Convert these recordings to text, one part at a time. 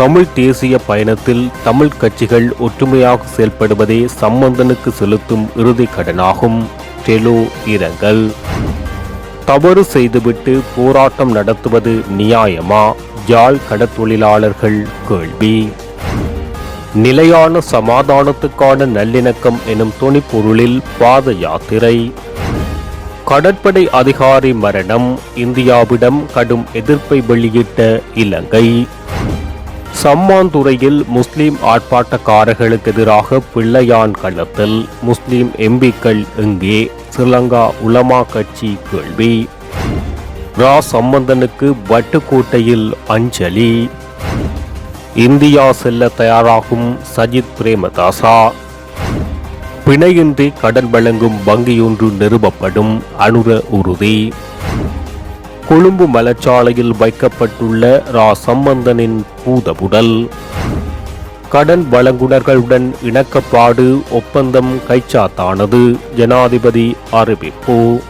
தமிழ் தேசிய பயணத்தில் தமிழ் கட்சிகள் ஒற்றுமையாக செயல்படுவதே சம்பந்தனுக்கு செலுத்தும் இறுதி கடனாகும். டெலோ இரங்கல். தவறு செய்துவிட்டு போராட்டம் நடத்துவது நியாயமா? ஜால் கடத்தொழிலாளர்கள் கேள்வி. நிலையான சமாதானத்துக்கான நல்லிணக்கம் எனும் துணிப்பொருளில் பாத யாத்திரை. கடற்படை அதிகாரி மரணம் இந்தியாவிடம் கடும் எதிர்ப்பை வெளியிட்ட இலங்கை. சம்மாந்துறையில் முஸ்லிம் ஆர்ப்பாட்டக்காரர்களுக்கு எதிராக பிள்ளையான் களத்தில் முஸ்லிம் எம்பிக்கள் எங்கே ஸ்ரீலங்கா உலமா கட்சி கேள்வி. ரா சம்பந்தனுக்கு வட்டுக்கோட்டையில் அஞ்சலி. இந்தியா செல்ல தயாராகும் சஜித் பிரேமதாசா. பிணையின்றி கடன் வழங்கும் வங்கியொன்று நிறுவப்படும் அனுர உறுதி. கொழும்பு மலச்சாலையில் வைக்கப்பட்டுள்ள ரா சம்பந்தனின் பூதபுடல். கடன் வழங்குனர்களுடன் இணக்கப்பாடு ஒப்பந்தம் கைச்சாத்தானது ஜனாதிபதி அறிவிப்பு.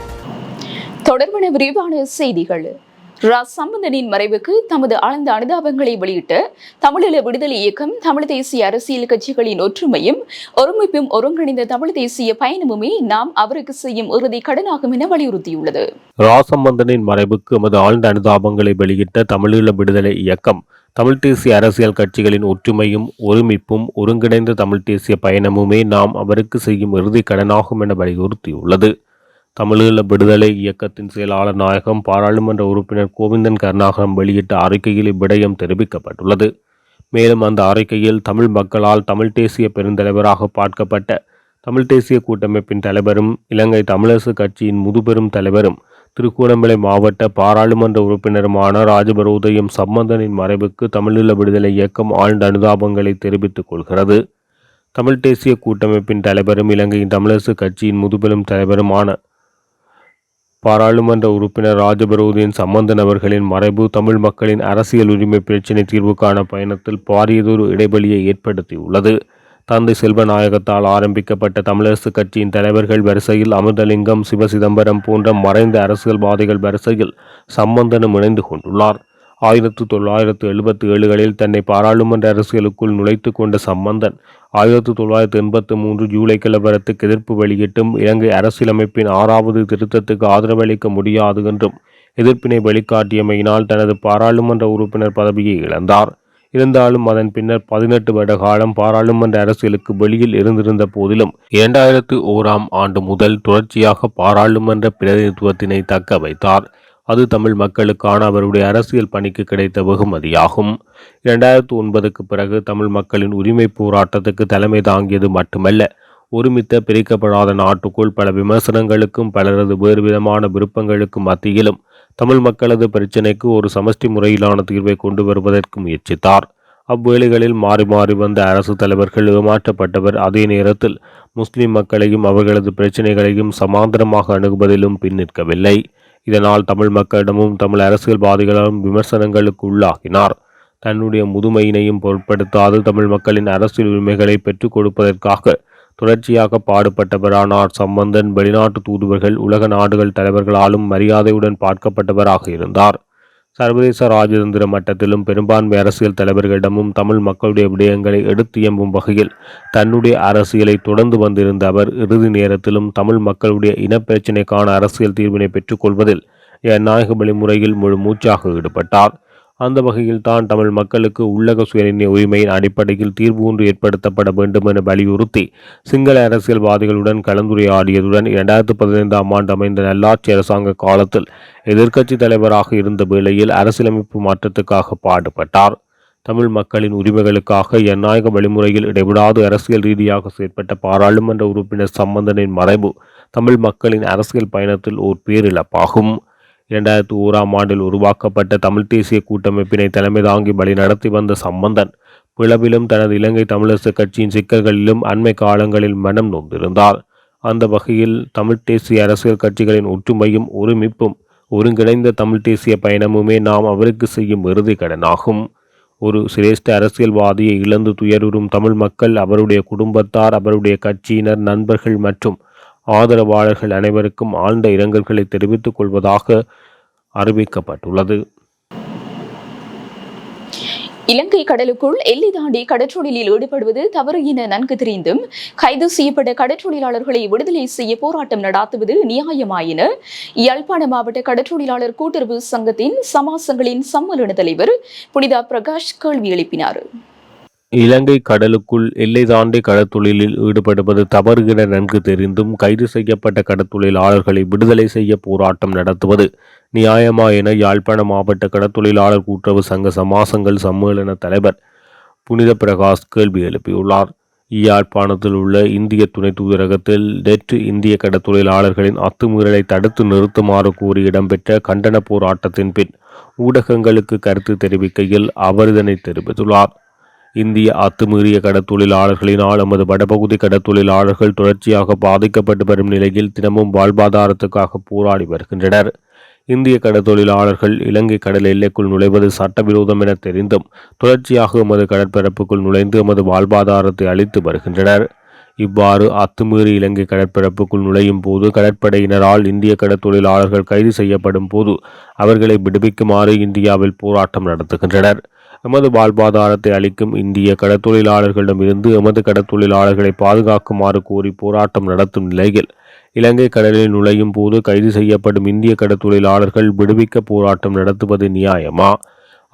தொடர்பான விரிவான செய்திகள். ரா சம்பந்தனின் மறைவுக்கு தமது ஆழ்ந்த அனுதாபங்களை வெளியிட்ட தமிழீழ விடுதலை இயக்கம் தமிழ் தேசிய அரசியல் கட்சிகளின் ஒற்றுமையும் ஒருமைப்பும் ஒருங்கிணைந்த தமிழ் தேசிய பயணமுமே நாம் அவருக்கு செய்யும் இறுதி கடனாகும் என வலியுறுத்தியுள்ளது. ராசம்பந்தனின் மறைவுக்கு எமது ஆழ்ந்த அனுதாபங்களை வெளியிட்ட தமிழீழ விடுதலை இயக்கம் தமிழ் தேசிய அரசியல் கட்சிகளின் ஒற்றுமையும் ஒருமிப்பும் ஒருங்கிணைந்த தமிழ் தேசிய பயணமுமே நாம் அவருக்கு செய்யும் இறுதி கடனாகும் என வலியுறுத்தியுள்ளது. தமிழீழ விடுதலை இயக்கத்தின் செயலாளர் நாயகம் பாராளுமன்ற உறுப்பினர் கோவிந்தன் கருணாகரம் வெளியிட்ட அறிக்கையில் இவ்விடயம் தெரிவிக்கப்பட்டுள்ளது. மேலும் அந்த அறிக்கையில் தமிழ் மக்களால் தமிழ் தேசிய பெருந்தலைவராக பார்க்கப்பட்ட தமிழ் தேசிய கூட்டமைப்பின் தலைவரும் இலங்கை தமிழரசு கட்சியின் முதுபெரும் தலைவரும் திருகூடமலை மாவட்ட பாராளுமன்ற உறுப்பினருமான ராஜபரோதயம் சம்பந்தனின் மறைவுக்கு தமிழீழ விடுதலை இயக்கம் ஆழ்ந்த அனுதாபங்களை தெரிவித்துக் கொள்கிறது. தமிழ் தேசிய கூட்டமைப்பின் தலைவரும் இலங்கையின் தமிழரசு கட்சியின் முதுபெரும் தலைவருமான பாராளுமன்ற உறுப்பினர் ராஜபரோதியின் சம்பந்தன் அவர்களின் மறைவு தமிழ் மக்களின் அரசியல் உரிமை பிரச்சினை தீர்வுக்கான பயணத்தில் பாரியதொரு இடைவெளியை ஏற்படுத்தியுள்ளது. தந்தை செல்வநாயகத்தால் ஆரம்பிக்கப்பட்ட தமிழரசு கட்சியின் தலைவர்கள் வரிசையில் அமிர்தலிங்கம் சிவசிதம்பரம் போன்ற மறைந்த அரசியல்வாதிகள் வரிசையில் சம்பந்தனும் இணைந்து கொண்டுள்ளார். ஆயிரத்து தொள்ளாயிரத்து எழுபத்தி ஏழுகளில் தன்னை பாராளுமன்ற அரசியலுக்குள் நுழைத்து கொண்ட சம்பந்தன் ஆயிரத்து தொள்ளாயிரத்து எண்பத்து மூன்று ஜூலை கலவரத்துக்கு எதிர்ப்பு வெளியிட்டும் இலங்கை அரசியலமைப்பின் ஆறாவது திருத்தத்துக்கு ஆதரவளிக்க முடியாது என்றும் எதிர்ப்பினை வெளிக்காட்டியமையினால் தனது பாராளுமன்ற உறுப்பினர் பதவியை இழந்தார். இருந்தாலும் அதன் பின்னர் பதினெட்டு வருட காலம் பாராளுமன்ற அரசியலுக்கு வெளியில் இருந்திருந்த போதிலும் இரண்டாயிரத்து ஓராம் ஆண்டு முதல் தொடர்ச்சியாக பாராளுமன்ற பிரதிநிதித்துவத்தினை தக்க வைத்தார். அது தமிழ் மக்களுக்கான அவருடைய அரசியல் பணிக்கு கிடைத்த வெகுமதியாகும். இரண்டாயிரத்து ஒன்பதுக்கு பிறகு தமிழ் மக்களின் உரிமை போராட்டத்துக்கு தலைமை தாங்கியது மட்டுமல்ல ஒருமித்த பிரிக்கப்படாத நாட்டுக்குள் பல விமர்சனங்களுக்கும் பலரது வேறு விதமான விருப்பங்களுக்கும் மத்தியிலும் தமிழ் மக்களது பிரச்சினைக்கு ஒரு சமஷ்டி முறையிலான தீர்வை கொண்டு வருவதற்கு முயற்சித்தார். அவ்வேளைகளில் மாறி மாறி வந்த அரசு தலைவர்கள் ஏமாற்றப்பட்டவர். அதே நேரத்தில் முஸ்லிம் மக்களையும் அவர்களது பிரச்சினைகளையும் சமாந்தரமாக அணுகுவதிலும் பின்னிற்கவில்லை இதனால் தமிழ் மக்களிடமும் தமிழ் அரசியல்வாதிகளிடம் விமர்சனங்களுக்கு உள்ளாகினார். தன்னுடைய முதுமையினையும் பொருட்படுத்தாது தமிழ் மக்களின் அரசியல் உரிமைகளை பெற்றுக் கொடுப்பதற்காக தொடர்ச்சியாக பாடுபட்டவரானார். சம்பந்தன் வெளிநாட்டு தூதுவர்கள் உலக நாடுகள் தலைவர்களாலும் மரியாதையுடன் பார்க்கப்பட்டவராக இருந்தார். சர்வதேச ராஜதந்திர மட்டத்திலும் பெரும்பான்மை அரசியல் தலைவர்களிடமும் தமிழ் மக்களுடைய விடயங்களை எடுத்து எம்பும் வகையில் தன்னுடைய அரசியலை தொடர்ந்து வந்திருந்த அவர் இறுதி நேரத்திலும் தமிழ் மக்களுடைய இனப்பிரச்சினைக்கான அரசியல் தீர்வினை பெற்றுக்கொள்வதில் ஜனநாயக வழிமுறையில் முழு மூச்சாக ஈடுபட்டார். அந்த வகையில் தான் தமிழ் மக்களுக்கு உள்ளக சுயநிர்ணய உரிமையின் அடிப்படையில் தீர்வு ஒன்று ஏற்படுத்தப்பட வேண்டும் என வலியுறுத்தி சிங்கள அரசியல்வாதிகளுடன் கலந்துரையாடியதுடன் இரண்டாயிரத்து பதினைந்தாம் ஆண்டு அமைந்த நல்லாட்சி அரசாங்க காலத்தில் எதிர்க்கட்சி தலைவராக இருந்த வேளையில் அரசியலமைப்பு மாற்றத்துக்காக பாடுபட்டார். தமிழ் மக்களின் உரிமைகளுக்காக ஜனநாயக வழிமுறையில் இடைவிடாது அரசியல் ரீதியாக செயற்பட்ட பாராளுமன்ற உறுப்பினர் சம்பந்தனின் மறைவு தமிழ் மக்களின் அரசியல் பயணத்தில் ஓர் பேரிழப்பாகும். இரண்டாயிரத்தி ஓராம் ஆண்டில் உருவாக்கப்பட்ட தமிழ் தேசிய கூட்டமைப்பினை தலைமை தாங்கி வழி நடத்தி வந்த சம்பந்தன் பிளவிலும் தனது இலங்கை தமிழரசு கட்சியின் சிக்கல்களிலும் அண்மை காலங்களில் மனம் நொந்திருந்தார். அந்த வகையில் தமிழ் தேசிய அரசியல் கட்சிகளின் ஒற்றுமையும் ஒருமிப்பும் ஒருங்கிணைந்த தமிழ் தேசிய பயணமுமே நாம் அவருக்கு செய்யும் இறுதி கடனாகும். ஒரு சிரேஷ்ட அரசியல்வாதியை இழந்து துயருறும் தமிழ் மக்கள் அவருடைய குடும்பத்தார் அவருடைய கட்சியினர் நண்பர்கள் மற்றும் ஆதரவாளர்கள் அனைவருக்கும் ஆழ்ந்த இரங்கல்களை தெரிவித்துக் கொள்வதாக அறிவிக்கப்பட்டுள்ளது. இலங்கை கடலுக்குள் எல்லை தாண்டி கடற்றொழிலில் ஈடுபடுவது தவறு என நன்கு தெரிந்தும் கைது செய்யப்பட்ட கடற்றொழிலாளர்களை விடுதலை செய்ய போராட்டம் நடாத்துவது நியாயமா என யாழ்ப்பாண மாவட்ட கடற்றொழிலாளர் கூட்டுறவு சங்கத்தின் சமாசங்களின் சம்மேளன தலைவர் புனிதா பிரகாஷ் கேள்வி எழுப்பினார். இலங்கை கடலுக்குள் எல்லை தாண்டி கடற்தொழிலில் ஈடுபடுவது தவறு என நன்கு தெரிந்தும் கைது செய்யப்பட்ட கடற்தொழிலாளர்களை விடுதலை செய்ய போராட்டம் நடத்துவது நியாயமா என யாழ்ப்பாண மாவட்ட கடற்தொழிலாளர் கூட்டுறவு சங்க சமாசங்கள் சம்மேளன தலைவர் புனித பிரகாஷ் கேள்வி எழுப்பியுள்ளார். யாழ்ப்பாணத்தில் உள்ள இந்திய துணை தூதரகத்தில் நேற்று இந்திய கடற்தொழிலாளர்களின் அத்துமீறலை தடுத்து நிறுத்துமாறு கூறி இடம்பெற்ற கண்டன போராட்டத்தின் பின் ஊடகங்களுக்கு கருத்து தெரிவிக்கையில் அவர் இதனை தெரிவித்துள்ளார். இந்திய அத்துமீறிய கடற்தொழிலாளர்களினால் நமது வடபகுதி கடற்தொழிலாளர்கள் தொடர்ச்சியாக பாதிக்கப்பட்டு வரும் நிலையில் தினமும் வாழ்வாதாரத்துக்காக போராடி வருகின்றனர். இந்திய கடற்தொழிலாளர்கள் இலங்கை கடல் எல்லைக்குள் நுழைவது சட்டவிரோதம் என தெரிந்தும் தொடர்ச்சியாக எமது கடற்பரப்புக்குள் நுழைந்து எமது வாழ்வாதாரத்தை அளித்து வருகின்றனர். இவ்வாறு அத்துமீறி இலங்கை கடற்பரப்புக்குள் நுழையும் போது கடற்படையினரால் இந்திய கடற்தொழிலாளர்கள் கைது செய்யப்படும் போது அவர்களை விடுவிக்குமாறு இந்தியாவில் போராட்டம் நடத்துகின்றனர். எமது வாழ்வாதாரத்தை அளிக்கும் இந்திய கடற்தொழிலாளர்களிடமிருந்து எமது கடற்தொழிலாளர்களை பாதுகாக்குமாறு கோரி போராட்டம் நடத்தும் நிலையில் இலங்கை கடலில் நுழையும் போது கைது செய்யப்படும் இந்திய கடற்தொழிலாளர்கள் விடுவிக்க போராட்டம் நடத்துவது நியாயமா?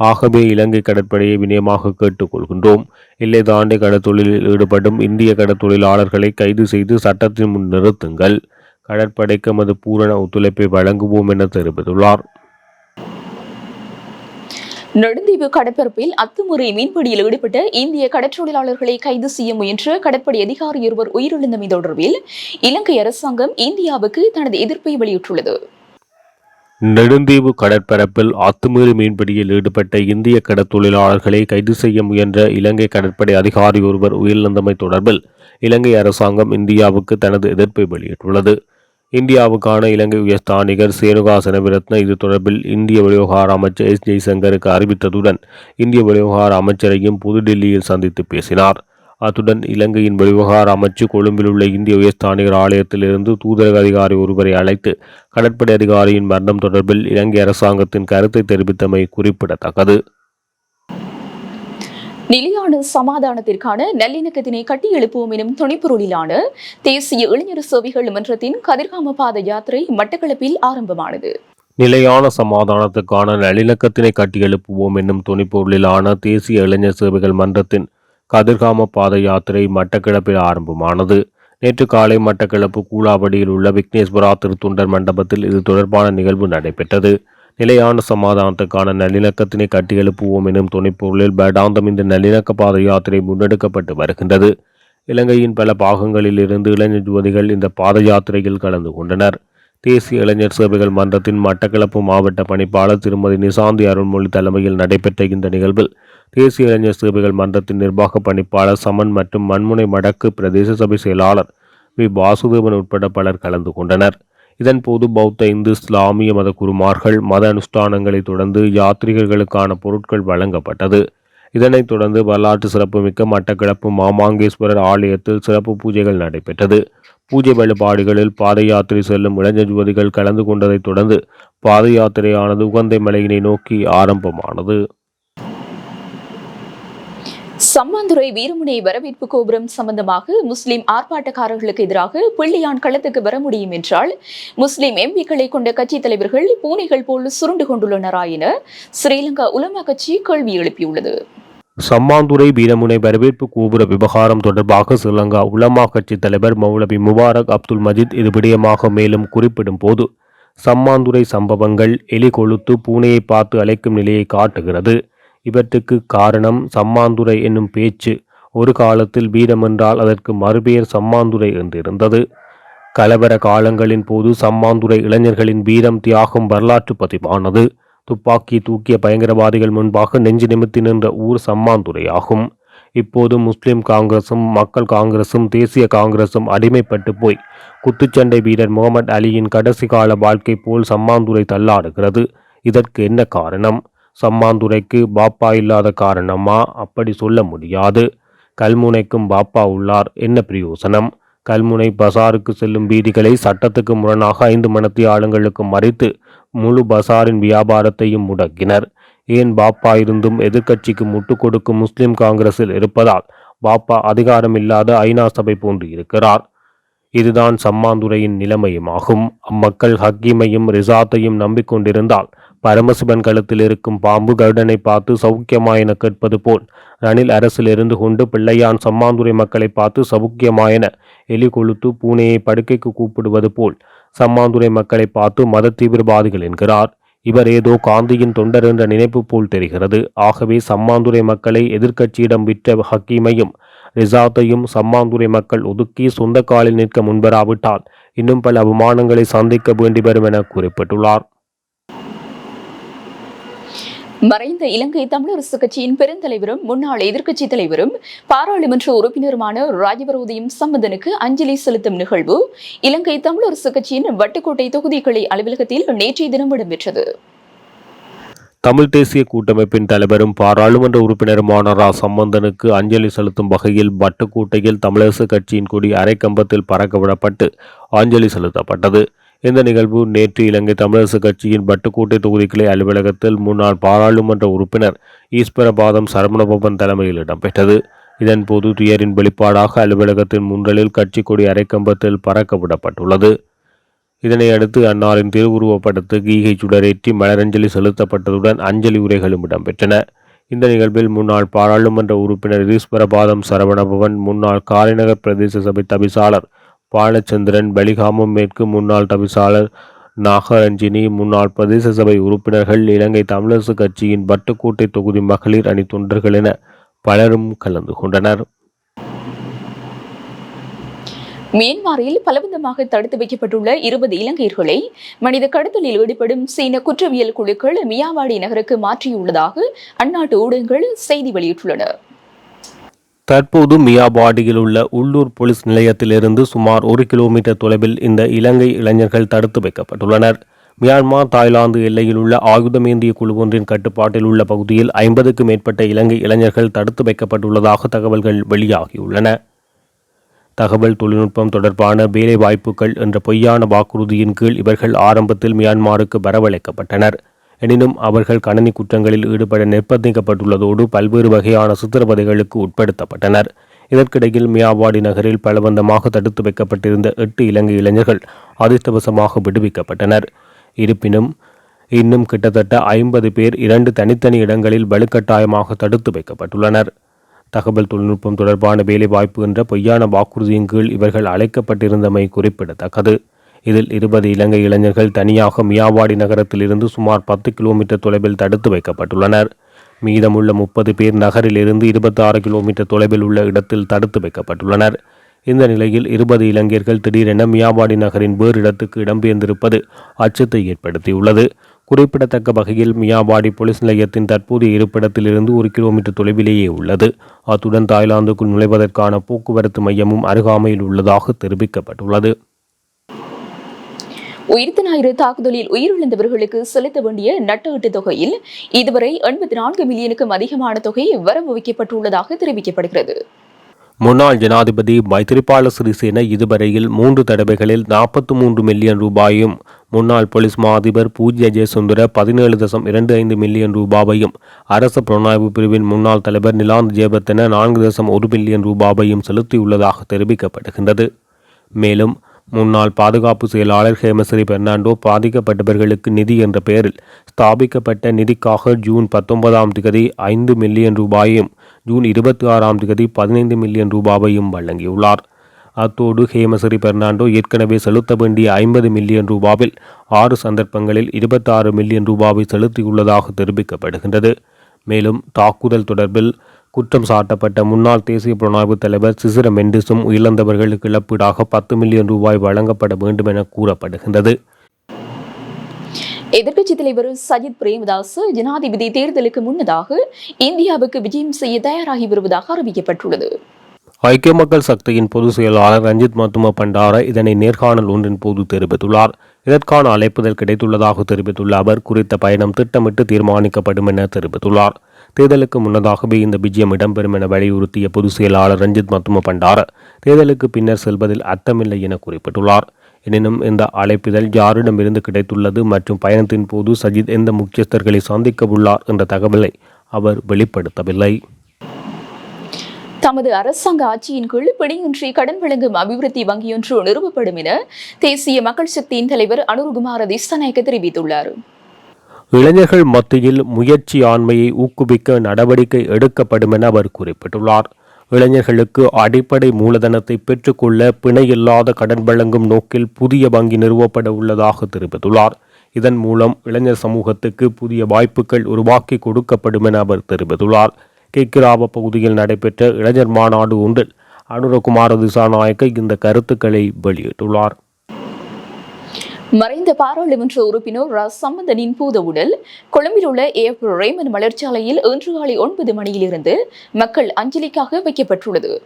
ஆகவே இலங்கை கடற்படையை வினயமாக கேட்டுக்கொள்கின்றோம் எல்லை தாண்டி கடற்தொழிலில் ஈடுபடும் இந்திய கடற்தொழிலாளர்களை கைது செய்து சட்டத்தின் முன் நிறுத்துங்கள். கடற்படைக்கு எமது பூரண ஒத்துழைப்பை வழங்குவோம் என தெரிவித்துள்ளார். நெடுந்தீவு கடற்பரப்பில் அத்துமுறை மீன்பிடியில் ஈடுபட்ட இந்திய கடற்றொழிலாளர்களை கைது செய்ய முயன்ற கடற்படை அதிகாரி ஒருவர் உயிரிழந்தமை தொடர்பில் இலங்கை அரசாங்கம் இந்தியாவுக்கு தனது எதிர்ப்பை வெளியிட்டுள்ளது. நெடுந்தீவு கடற்பரப்பில் அத்துமீறி மீன்பிடியில் ஈடுபட்ட இந்திய கடற்தொழிலாளர்களை கைது செய்ய முயன்ற இலங்கை கடற்படை அதிகாரி ஒருவர் உயிரிழந்தமை தொடர்பில் இலங்கை அரசாங்கம் இந்தியாவுக்கு தனது எதிர்ப்பை வெளியிட்டுள்ளது. இந்தியாவுக்கான இலங்கை உயர்ஸ்தானிகர் சேனுகா செனவிரத்ன இது தொடர்பில் இந்திய விவகார அமைச்சர் எஸ். ஜெய்சங்கருக்கு அறிவித்ததுடன் இந்திய விவகார அமைச்சரையும் புதுடில்லியில் சந்தித்து பேசினார். அத்துடன் இலங்கையின் வெளிவகார அமைச்சு கொழும்பில் உள்ள இந்திய உயர்ஸ்தானிகர் ஆலயத்திலிருந்து தூதரக அதிகாரி ஒருவரை அழைத்து கடற்படை அதிகாரியின் மரணம் தொடர்பில் இலங்கை அரசாங்கத்தின் கருத்தை தெரிவித்தமை குறிப்பிடத்தக்கது. நிலையான சமாதானத்திற்கான நல்லிணக்கத்தினை கட்டியெழுப்புவோம் எனும் துணைப்பொருளிலான தேசிய இளைஞர் சேவைகள் மன்றத்தின் கதிர்காம பாத யாத்திரை மட்டக்களப்பில் ஆரம்பமானது. நிலையான சமாதானத்துக்கான நல்லிணக்கத்தினை கட்டியெழுப்புவோம் என்னும் துணைப்பொருளிலான தேசிய இளைஞர் சேவைகள் மன்றத்தின் கதிர்காம பாத யாத்திரை மட்டக்கிழப்பில் ஆரம்பமானது. நேற்று காலை மட்டக்கிழப்பு கூலாவடியில் உள்ள விக்னேஸ்வரா திருத்துண்டர் மண்டபத்தில் இது தொடர்பான நிகழ்வு நடைபெற்றது. நிலையான சமாதானத்துக்கான நல்லிணக்கத்தினை கட்டியெழுப்புவோம் எனும் துணைப்பொருளில் பேடாந்தம் இந்த நல்லிணக்க பாத யாத்திரை முன்னெடுக்கப்பட்டு வருகின்றது. இலங்கையின் பல பாகங்களில் இருந்து இளைஞர் யுவதிகள் இந்த பாத யாத்திரையில் கலந்து கொண்டனர். தேசிய இளைஞர் சேவைகள் மன்றத்தின் மட்டக்களப்பு மாவட்ட பணிப்பாளர் திருமதி நிசாந்தி அருண்மொழி தலைமையில் நடைபெற்ற இந்த நிகழ்வில் தேசிய இளைஞர் சேவைகள் மன்றத்தின் நிர்வாக பணிப்பாளர் சமன் மற்றும் மண்முனை வடக்கு பிரதேச சபை செயலாளர் வி. வாசுதேவன் உட்பட பலர் கலந்து கொண்டனர். இதன் போது பௌத்த இந்து இஸ்லாமிய மத குருமார்கள் மத அனுஷ்டானங்களை தொடர்ந்து யாத்ரிகர்களுக்கான பொருட்கள் வழங்கப்பட்டது. இதனைத் தொடர்ந்து வரலாற்று சிறப்புமிக்க மட்டக்களப்பு மாமாங்கேஸ்வரர் ஆலயத்தில் சிறப்பு பூஜைகள் நடைபெற்றது. பூஜை வழிபாடுகளில் பாத யாத்திரை செல்லும் இளைஞர் கலந்து கொண்டதைத் தொடர்ந்து பாத யாத்திரையானது உகந்தை மலையினை நோக்கி ஆரம்பமானது. சம்மாந்துறை வீரமுனை வரவேற்பு கோபுரம் சம்பந்தமாக முஸ்லிம் ஆர்ப்பாட்டக்காரர்களுக்கு எதிராக பிள்ளையான் களத்துக்கு வர முடியும் என்றால் முஸ்லிம் எம்பிக்களை கொண்ட கட்சித் தலைவர்கள் பூனைகள் போல் சுருண்டு கொண்டுள்ளனரா என ஸ்ரீலங்கா உலமா கட்சி கேள்வி எழுப்பியுள்ளது. சம்மாந்துறை வீரமுனை வரவேற்பு கோபுர விவகாரம் தொடர்பாக ஸ்ரீலங்கா உலமா கட்சி தலைவர் மௌலவி முபாரக் அப்துல் மஜித் இது விடயமாக மேலும் குறிப்பிடும் போது சம்மாந்துறை சம்பவங்கள் எலி கொழுத்து பூனையை பார்த்து அழைக்கும் நிலையை காட்டுகிறது. இவற்றுக்கு காரணம் சம்மாந்துறை என்னும் பேச்சு. ஒரு காலத்தில் வீரம் என்றால் அதற்கு மறுபெயர் சம்மாந்துறை என்றிருந்தது. கலவர காலங்களின் போது சம்மாந்துறை இளைஞர்களின் வீரம் தியாகம் வரலாற்று பதிவானது. துப்பாக்கி தூக்கிய பயங்கரவாதிகள் முன்பாக நெஞ்சு நிமித்தி நின்ற ஊர் சம்மாந்துரையாகும். இப்போது முஸ்லிம் காங்கிரசும் மக்கள் காங்கிரசும் தேசிய காங்கிரசும் அடிமைப்பட்டு போய் குத்துச்சண்டை வீரர் முகமது அலியின் கடைசி கால வாழ்க்கை போல் சம்மாந்துறை தள்ளாடுகிறது. இதற்கு என்ன காரணம்? சம்மாந்துறைக்கு பாப்பா இல்லாத காரணமா? அப்படி சொல்ல முடியாது. கல்முனைக்கும் பாப்பா உள்ளார். என்ன பிரயோசனம்? கல்முனை பசாருக்கு செல்லும் வீதிகளை சட்டத்துக்கு முரணாக ஐந்து மணத்தி ஆளுங்களுக்கு மறைத்து முழு பசாரின் வியாபாரத்தையும் முடக்கினர். ஏன் பாப்பா இருந்தும் எதிர்க்கட்சிக்கு முட்டு கொடுக்கும் முஸ்லிம் காங்கிரஸில் இருப்பதால் பாப்பா அதிகாரம் இல்லாத ஐநா சபை போன்று இருக்கிறார். இதுதான் சம்மாந்துரையின் நிலைமையுமாகும். அம்மக்கள் ஹக்கீமையும் ரிசாத்தையும் நம்பிக்கொண்டிருந்தால் பரமசிவன் கழுத்தில் இருக்கும் பாம்பு கருடனை பார்த்து சௌக்கியமாயென கேட்பது போல். ரணில் அரசில் இருந்து கொண்டு பிள்ளையான் சம்மாந்துரை மக்களை பார்த்து சௌக்கியமாயென எலி கொளுத்து பூனையை படுக்கைக்கு கூப்பிடுவது போல். சம்மாந்துரை மக்களை பார்த்து மத தீவிரவாதிகள் என்கிறார். இவர் ஏதோ காந்தியின் தொண்டர் என்ற நினைப்பு போல் தெரிகிறது. ஆகவே சம்மாந்துரை மக்களை எதிர்க்கட்சியிடம் விற்ற ஹக்கீமையும் ரிசாத்தையும் சம்மாந்துரை மக்கள் ஒதுக்கி சொந்த காலில் நிற்க முன்வராவிட்டால் இன்னும் பல அவமானங்களை சந்திக்க வேண்டி வரும் என குறிப்பிட்டுள்ளார். மறைந்த இலங்கை தமிழரசு கட்சியின் பெருந்தலைவரும் முன்னாள் எதிர்க்கட்சித் தலைவரும் பாராளுமன்ற உறுப்பினருமான ராஜபரோதியம் சம்பந்தனுக்கு அஞ்சலி செலுத்தும் நிகழ்வு இலங்கை தமிழரசு கட்சியின் வட்டுக்கோட்டை தொகுதி கிளை அலுவலகத்தில் நேற்றைய தினம் இடம்பெற்றது. தமிழ் தேசிய கூட்டமைப்பின் தலைவரும் பாராளுமன்ற உறுப்பினருமான ரா. சம்பந்தனுக்கு அஞ்சலி செலுத்தும் வகையில் வட்டுக்கோட்டையில் தமிழரசு கட்சியின் கொடி அரைக்கம்பத்தில் பறக்கவிடப்பட்டு அஞ்சலி செலுத்தப்பட்டது. இந்த நிகழ்வு நேற்று இலங்கை தமிழரசு கட்சியின் பட்டுக்கோட்டை தொகுதி கிளை அலுவலகத்தில் முன்னாள் பாராளுமன்ற உறுப்பினர் ஈஸ்வரபாதம் சரவணபவன் தலைமையில் இடம்பெற்றது. இதன்போது துயரின் வெளிப்பாடாக அலுவலகத்தின் முன்றலில் கட்சி கொடி அரைக்கம்பத்தில் பறக்க விடப்பட்டுள்ளது இதனையடுத்து அன்னாரின் திருவுருவப் படத்துக்கு ஈகை சுடரேற்றி மலரஞ்சலி செலுத்தப்பட்டதுடன் அஞ்சலி உரைகளும் இடம்பெற்றன. இந்த நிகழ்வில் முன்னாள் பாராளுமன்ற உறுப்பினர் ஈஸ்வரபாதம் சரவணபவன் முன்னாள் காரைநகர் பிரதேச சபை தவிசாளர் பாலச்சந்திரன் பலிகாமம் மேற்கு முன்னாள் தவிசாளர் நாகரஞ்சினி முன்னாள் பிரதேச சபை உறுப்பினர்கள் இலங்கை தமிழரசு கட்சியின் பட்டுக்கோட்டை தொகுதி மகளிர் அணி தொண்டர்கள் என பலரும் கலந்து கொண்டனர். மியான்மரில் பலவிதமாக தடுத்து வைக்கப்பட்டுள்ள இருபது இலங்கையர்களை மனித கடத்தலில் ஈடுபடும் சீன குற்றவியல் குழுக்கள் மியாவாடி நகருக்கு மாற்றியுள்ளதாக அந்நாட்டு ஊடகங்கள் செய்தி வெளியிட்டுள்ளன. தற்போது மியாபாடியில் உள்ள உள்ளூர் போலீஸ் நிலையத்திலிருந்து சுமார் ஒரு கிலோமீட்டர் தொலைவில் இந்த இலங்கை இளைஞர்கள் தடுத்து வைக்கப்பட்டுள்ளனர். மியான்மர் தாய்லாந்து எல்லையில் உள்ள ஆயுதமேந்திய குழு ஒன்றின் கட்டுப்பாட்டில் உள்ள பகுதியில் ஐம்பதுக்கு மேற்பட்ட இலங்கை இளைஞர்கள் தடுத்து வைக்கப்பட்டுள்ளதாக தகவல்கள் வெளியாகியுள்ளன. தகவல் தொழில்நுட்பம் தொடர்பான வேலைவாய்ப்புகள் என்ற பொய்யான வாக்குறுதியின் கீழ் இவர்கள் ஆரம்பத்தில் மியான்மாருக்கு வரவழைக்கப்பட்டனர். எனினும் அவர்கள் கணனி குற்றங்களில் ஈடுபட நிர்பந்திக்கப்பட்டுள்ளதோடு பல்வேறு வகையான சித்திரவதைகளுக்கு உட்படுத்தப்பட்டனர். இதற்கிடையில் மியாவாடி நகரில் பலவந்தமாக தடுத்து வைக்கப்பட்டிருந்த எட்டு இலங்கை இளைஞர்கள் அதிர்ஷ்டவசமாக விடுவிக்கப்பட்டனர். இருப்பினும் இன்னும் கிட்டத்தட்ட ஐம்பது பேர் இரண்டு தனித்தனி இடங்களில் வலுக்கட்டாயமாக தடுத்து வைக்கப்பட்டுள்ளனர். தகவல் தொழில்நுட்பம் தொடர்பான வேலைவாய்ப்பு என்ற பொய்யான வாக்குறுதியின் கீழ் இவர்கள் அழைக்கப்பட்டிருந்தமை குறிப்பிடத்தக்கது. இதில் இருபது இலங்கை இளைஞர்கள் தனியாக மியாவாடி நகரத்தில் இருந்து சுமார் பத்து கிலோமீட்டர் தொலைவில் தடுத்து வைக்கப்பட்டுள்ளனர். மீதமுள்ள முப்பது பேர் நகரில் இருந்து இருபத்தி ஆறு கிலோமீட்டர் தொலைவில் உள்ள இடத்தில் தடுத்து வைக்கப்பட்டுள்ளனர். இந்த நிலையில் இருபது இளைஞர்கள் திடீரென மியாவாடி நகரின் வேறு இடத்துக்கு இடம்பெயர்ந்திருப்பது அச்சத்தை ஏற்படுத்தியுள்ளது. குறிப்பிடத்தக்க வகையில் மியாவாடி போலீஸ் நிலையத்தின் தற்போதைய இருப்பிடத்திலிருந்து ஒரு கிலோமீட்டர் தொலைவிலேயே உள்ளது. அத்துடன் தாய்லாந்துக்குள் நுழைவதற்கான போக்குவரத்து மையமும் அருகாமையில் உள்ளதாக தெரிவிக்கப்பட்டுள்ளது. உயிர்த்த ஞாயிறு தாக்குதலில் உயிரிழந்தவர்களுக்கு செலுத்த வேண்டிய நட்டஈட்டு தொகையில் இதுவரை எண்பத்தி நான்கு மில்லியனுக்கும் அதிகமான தொகை வரவு வைக்கப்பட்டுள்ளதாக தெரிவிக்கப்படுகிறது. முன்னாள் ஜனாதிபதி மைத்திரிபால சிறிசேன இதுவரையில் மூன்று தடவைகளில் நாற்பத்தி மூன்று மில்லியன் ரூபாயும் முன்னாள் போலீஸ் மா அதிபர் பூஜ்ய ஜெயசுந்தர பதினேழு தசம் இரண்டு ஐந்து மில்லியன் ரூபாவையும் அரச புலனாய்வு பிரிவின் முன்னாள் தலைவர் நிலாந்த் ஜெயபர்த்தன நான்கு தசம் ஒரு மில்லியன் ரூபாவையும் செலுத்தியுள்ளதாக தெரிவிக்கப்படுகின்றது. மேலும் முன்னாள் பாதுகாப்பு செயலாளர் ஹேமஸ்ரீ பெர்னாண்டோ பாதிக்கப்பட்டவர்களுக்கு நிதி என்ற பெயரில் ஸ்தாபிக்கப்பட்ட நிதிக்காக ஜூன் பத்தொன்பதாம் திகதி ஐந்து மில்லியன் ரூபாயையும் ஜூன் இருபத்தி ஆறாம் திகதி பதினைந்து மில்லியன் ரூபாவையும் வழங்கியுள்ளார். அத்தோடு ஹேமசரி பெர்னாண்டோ ஏற்கனவே செலுத்த வேண்டிய ஐம்பது மில்லியன் ரூபாவில் ஆறு சந்தர்ப்பங்களில் இருபத்தாறு மில்லியன் ரூபாவை செலுத்தியுள்ளதாக தெரிவிக்கப்படுகின்றது. மேலும் தாக்குதல் தொடர்பில் குற்றம் சாட்டப்பட்ட முன்னாள் தேசிய புலனாய்வு தலைவர் சிசிர மெண்டிஸும் உயிரிழந்தவர்களுக்கு இழப்பீடாக பத்து மில்லியன் ரூபாய் வழங்கப்பட வேண்டும் என கூறப்படுகின்றது. எதிர்க்கட்சித் தலைவர் சஜித் பிரேமதாஸ் ஜனாதிபதி தேர்தலுக்கு முன்னதாக இந்தியாவுக்கு விஜயம் செய்ய தயாராகி வருவதாக அறிவிக்கப்பட்டுள்ளது. ஐக்கிய மக்கள் சக்தியின் பொதுச் செயலாளர் ரஞ்சித் மத்தும பண்டார இதனை நேர்காணல் ஒன்றின் போது தெரிவித்துள்ளார். இதற்கான அழைப்புதல் கிடைத்துள்ளதாக தெரிவித்துள்ள அவர் குறித்த பயணம் திட்டமிட்டு தீர்மானிக்கப்படும் என தெரிவித்துள்ளார். தேர்தலுக்கு முன்னதாகவே இந்த விஜயம் இடம்பெறும் என வலியுறுத்திய பொதுச் செயலாளர் ரஞ்சித் மத்தும பண்டார தேர்தலுக்கு பின்னர் செல்வதில் அர்த்தமில்லை என குறிப்பிட்டுள்ளார். எனினும் இந்த அழைப்பிதழ் யாரிடமிருந்து கிடைத்துள்ளது மற்றும் பயணத்தின் போது சஜித் எந்த முக்கியஸ்தர்களை சந்திக்க உள்ளார் என்ற தகவலை அவர் வெளிப்படுத்தவில்லை. தமது அரசாங்க ஆட்சியின் கீழ் பிணையின்றி கடன் வழங்கும் அபிவிருத்தி வங்கியொன்று நிறுவப்படும் என தேசிய மக்கள் சக்தியின் தலைவர் அனுருகுமார திஸ்தநாயக்க தெரிவித்துள்ளார். இளைஞர்கள் மத்தியில் முயற்சி ஆண்மையை ஊக்குவிக்க நடவடிக்கை எடுக்கப்படும் என அவர் குறிப்பிட்டுள்ளார். இளைஞர்களுக்கு அடிப்படை மூலதனத்தை பெற்றுக்கொள்ள பிணையில்லாத கடன் வழங்கும் நோக்கில் புதிய வங்கி நிறுவப்பட உள்ளதாக தெரிவித்துள்ளார். இதன் மூலம் இளைஞர் சமூகத்துக்கு புதிய வாய்ப்புகள் உருவாக்கி கொடுக்கப்படும் என அவர் தெரிவித்துள்ளார். கேக்கிராவ பகுதியில் நடைபெற்ற இளைஞர் மாநாடு ஒன்றில் அனுரகுமார திசாநாயக்க இந்த கருத்துக்களை வெளியிட்டுள்ளார். மறைந்த பாராளுமன்ற உறுப்பினர் ரா. சம்பந்தனின் பூத உடல். கொழும்பில் உள்ள ஏப்ரல் ரேமன் மலர்ச்சாலையில் இன்று காலை ஒன்பது மணியிலிருந்து மக்கள் அஞ்சலிக்காக வைக்கப்பட்டுள்ளது.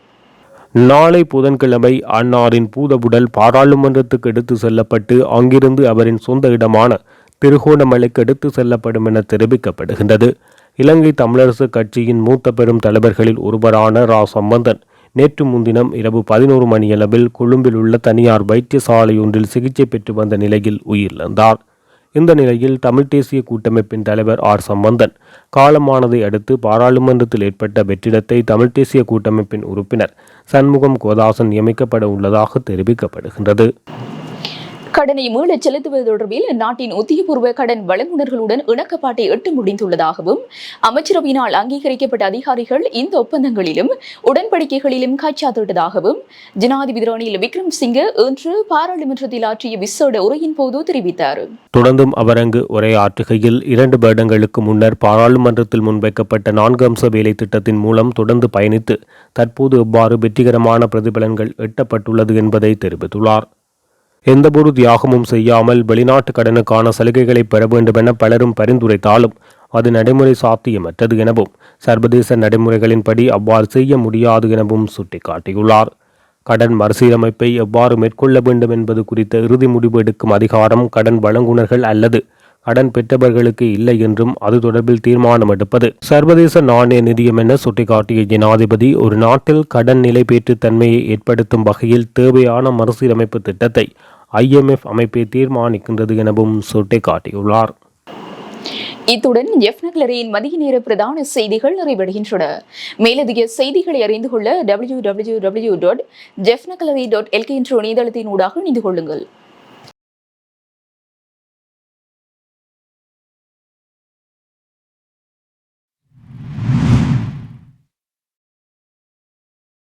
நாளை புதன்கிழமை அன்னாரின் பூதவுடல் பாராளுமன்றத்துக்கு எடுத்து செல்லப்பட்டு அங்கிருந்து அவரின் சொந்த இடமான திருகோணமலைக்கு எடுத்து செல்லப்படும் என தெரிவிக்கப்படுகின்றது. இலங்கை தமிழரசு கட்சியின் மூத்த பெரும் தலைவர்களில் ஒருவரான ரா. சம்பந்தன் நேற்று முன்தினம் இரவு பதினோரு மணியளவில் கொழும்பில் உள்ள தனியார் வைத்தியசாலை ஒன்றில் சிகிச்சை பெற்று வந்த நிலையில் உயிரிழந்தார். இந்த நிலையில் தமிழ் தேசிய கூட்டமைப்பின் தலைவர் ஆர். சம்பந்தன் காலமானதை அடுத்து பாராளுமன்றத்தில் ஏற்பட்ட வெற்றிடத்தை தமிழ் தேசிய கூட்டமைப்பின் உறுப்பினர் சண்முகம் கோதாசன் நியமிக்கப்பட உள்ளதாக தெரிவிக்கப்படுகின்றது. கடனை மீள செலுத்துவது தொடர்பில் நாட்டின் உத்தியபூர்வ கடன் வழங்குனர்களுடன் இணக்கப்பாட்டை எட்டு முடிந்துள்ளதாகவும் அமைச்சரவையினால் அங்கீகரிக்கப்பட்ட அதிகாரிகள் இந்த ஒப்பந்தங்களிலும் உடன்படிக்கைகளிலும் கைச்சாத்திட்டதாகவும் ஜனாதிபதி ரணில் விக்ரம் சிங்கே இன்று பாராளுமன்றத்தில் ஆற்றிய விசேட உரையின் போது தெரிவித்தார். தொடர்ந்தும் அவர் அங்கு உரையாற்றுகையில் இரண்டு வருடங்களுக்கு முன்னர் பாராளுமன்றத்தில் முன்வைக்கப்பட்ட நான்கு அம்ச வேலை திட்டத்தின் மூலம் தொடர்ந்து பயணித்து தற்போது எவ்வாறு வெற்றிகரமான பிரதிபலன்கள் எட்டப்பட்டுள்ளது என்பதை தெரிவித்துள்ளார். எந்தவொரு தியாகமும் செய்யாமல் வெளிநாட்டு கடனுக்கான சலுகைகளை பெற வேண்டுமென பலரும் பரிந்துரைத்தாலும் அது நடைமுறை சாத்தியமற்றது எனவும் சர்வதேச நடைமுறைகளின்படி அவ்வாறு செய்ய முடியாது எனவும் சுட்டிக்காட்டியுள்ளார். கடன் மறுசீரமைப்பை எவ்வாறு மேற்கொள்ள வேண்டும் என்பது குறித்த இறுதி முடிவு எடுக்கும் அதிகாரம் கடன் வழங்குனர்கள் அல்லது கடன் பெற்றவர்களுக்கு இல்லை என்றும் அது தொடர்பில் தீர்மானம் எடுப்பது சர்வதேச நாணய நிதியம் என சுட்டிக்காட்டிய ஜனாதிபதி ஒரு நாட்டில் கடன் நிலைபேற்று தன்மையை ஏற்படுத்தும் வகையில் தேவையான மறுசீரமைப்பு திட்டத்தை ஐஎம்எஃப் அமைப்பை தீர்மானிக்கின்றது எனவும் சுட்டிக்காட்டியுள்ளார். இத்துடன் எஃப் நகலரியின் மதிய நேர பிரதான செய்திகள் நிறைவடைகின்றன. மேலதிக செய்திகளை அறிந்து கொள்ள டபிள்யூ டபிள்யூ டபிள்யூ டாட் ஜெஃப் நகலரி டாட் எல்கே என்ற இணையதளத்தின் ஊடாக இணைந்து கொள்ளுங்கள்.